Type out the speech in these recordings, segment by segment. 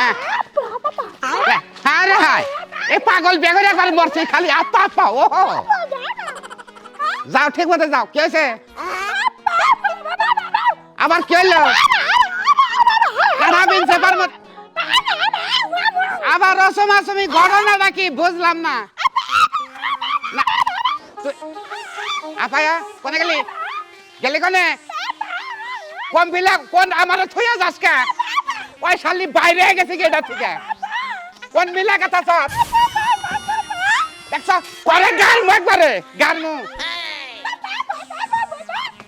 হ্যাঁ। আরে হাই এ পাগল বেগরে একবার মরছে, খালি আপা আপা ও। যাও, ঠিক মতো যাও। কি হয়েছে? আবার কি হইল কারা বিনছে পার মত আবার রসমাসমি ঘটনাটা কি বুঝলাম না। আপায়া কোনে গেলি? গেলি কোনে? কোন বিলা কোন আমার থইয়া যাস ওই শালি বাইরে গেছে কি এটা থেকে? কোন মিলা কথা সব? দেখছ? করে গান মু একবারে গান মু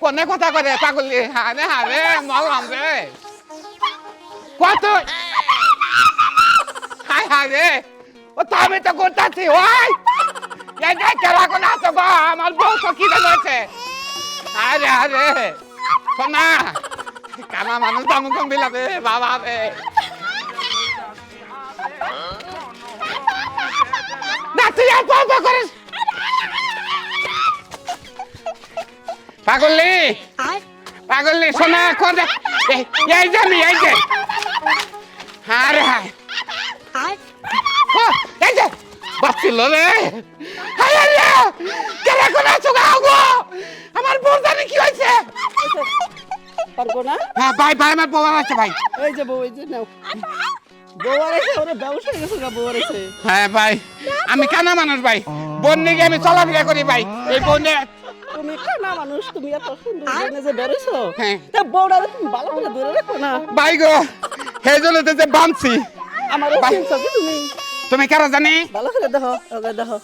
কোনে কথা করে পাগলি? হারে হারে মলাম রে কত? হাই হারে। ও তো আমি তো করতেছি, ওই। যে কেলা কোন আছো গো, আমার বউ তো কি হয়েছে? আরে আরে সোনা। কানা মানুষ দাম কম বিলাবে বাবা রে না তুই আর পা পা করিস পাগলি পাগলি সোনা কোন এই যে এই যে। হায় ও, এই যে বাচ্চিল রে হায় রে কেলা কোন আছো গো? আমার বউ জানি কি হয়েছে পারব না? হ্যাঁ ভাই ভাই আমার বউ আছে ভাই। এই যে বউ এই যে নাও। বউ আর এসে ওরা ব্যবসা গেছে গা বউ আর এসে। হ্যাঁ ভাই আমি কানা মানুষ ভাই। বোন নিয়ে আমি চলাফেরা করি ভাই। এই বোনে তুমি কানা মানুষ তুমি এত সুন্দর জেনে যে বেরোছো হ্যাঁ। তা বউটা তুমি ভালো করে ধরে রাখো না। ভাই গো সেই জন্য তো যে বাঁধছি। আমার। তুমি? তুমি কারও জানি? ভালো করে দেখো ওকে দেখো।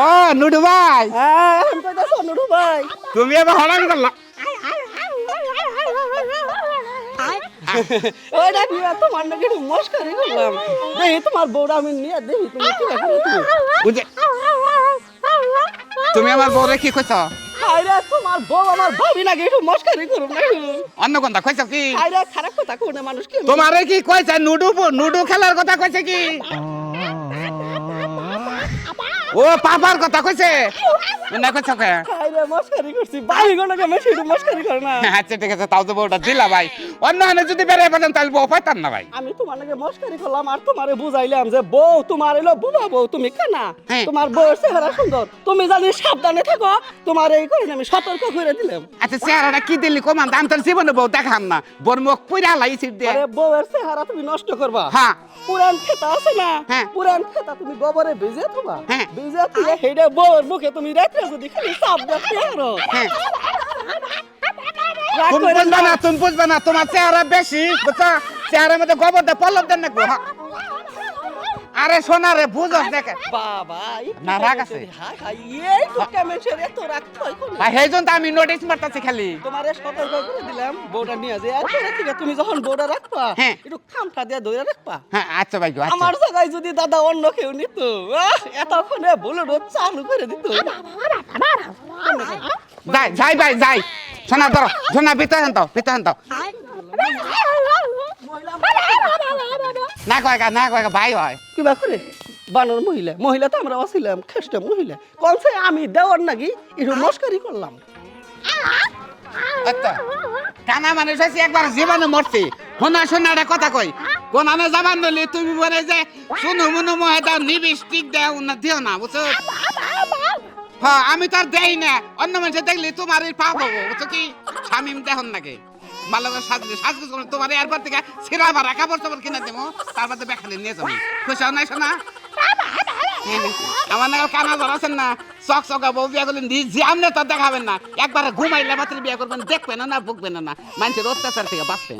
ও নুডু ভাই। হ্যাঁ এখন তো দেখো নুরু ভাই? তুমি এবার হলাম করলা। নিয়ে তোমার নাকি একটু মস্কারি করলাম দেখি তোমার বউটা আমি নিয়ে দেখি তুমি কি রাখো বুঝে তুমি আমার বউরে কি কইছ? আরে তোমার বউ আমার ভাবি নাকি একটু মস্কারি করুন না অন্য কোনটা কইছ কি? আরে খারাপ কথা কোনে মানুষ কি তোমারে কি কইছে? নুডু নুডু খেলার কথা কইছে কি? ও পাপার কথা কইছে? না কইছ কে? আরে মস্কারি করছি বাড়ি গণকে মেশি মস্কারি করে না। আচ্ছা ঠিক আছে তাও তো বউটা দিলা ভাই। অন্য হানে যদি বেড়ে পেতেন তাহলে বউ পাইতাম না ভাই। আমি তোমার নাকি মস্কারি করলাম আর তোমারে বুঝাইলাম যে বউ তোমার এলো বুবা বউ তুমি কানা? হ্যাঁ। তোমার বউয়ের চেহারা সুন্দর। তুমি জানি সাবধানে থাকো তোমার এই করে আমি সতর্ক করে দিলাম। আচ্ছা চেহারাটা কি দিলি কমান? আমি তোর জীবনে বউ দেখাম না। বোর মুখ পুরা লাইছি দিয়ে। আরে বউয়ের চেহারা তুমি নষ্ট করবা। হ্যাঁ। পুরান খেতা আছে না? হ্যাঁ। পুরান খেতা তুমি গোবরে ভিজে থবা। হ্যাঁ। ভিজে থুয়ে হেডে বউয়ের মুখে তুমি রাত্রে যদি খালি চাপ দেখতে হ্যাঁ। তুমি বুঝবে না। না তুমি বুঝবে না তোমার চেহারা বেশি বুঝছ? চেহারার মধ্যে গোবর দিয়ে পল্লব দেন হ্যাঁ। আরে সোনা রে বুঝস দেখে। বাবা না, রাগ আছে। এই তো কেমন সেরে তো রাগ কোনে? ভাই সেই তো আমি নোটিস মারতাছি খালি। তোমারে সতর্ক করে দিলাম বউটা নিয়ে যে এরপরে থেকে তুমি যখন বউটা রাখবা হ্যাঁ। একটু খামটা দিয়ে ধরে রাখবা? হ্যাঁ আচ্ছা ভাই আচ্ছা। আমার জায়গায় যদি দাদা অন্য কেউ নিত আহ, এতক্ষণে বুলেট চালু করে দিত। যাই যাই ভাই যাই। সোনা ধরো সোনা ভিতরে হেন তো ভিতরে হেন তো না কয় গা, না কয় গা, ভাই হয়। কিবা করে? বানর মহিলা মহিলা তো আমরা অছিলাম খ্রিস্ট মহিলা। কনসে আমি দেওয়ার নাকি একটু মস্কারি করলাম। কানা মানুষ হয়েছে একবার জীবনে মরছি। শোনা শোনা একটা কথা কই। কোন আনে যাবান বলি তুমি বলে যে শুনু মুনু মহে দাও নিবিষ্টিক দেও না দিও না বুঝছ? হ্যাঁ আমি তো আর দেই না। অন্য মানুষের দেখলি তোমার হব, বুঝছ কি? দেখুন নাকি? তোমার এরপর থেকে কাপড় চাপড় কিনে দেবো, তারপর তো বেখালি নিয়ে যাব। খুশি হও নাই শোনা আমার কানা ধরাছেন না। চক চকা বউ বিয়া করলেন যে আমনে তো দেখাবেন না। একবার ঘুমাইলে মাত্র বিয়া করবেন, দেখবেন না বুকবেন না। মানুষের অত্যাচার থেকে বাঁচবেন।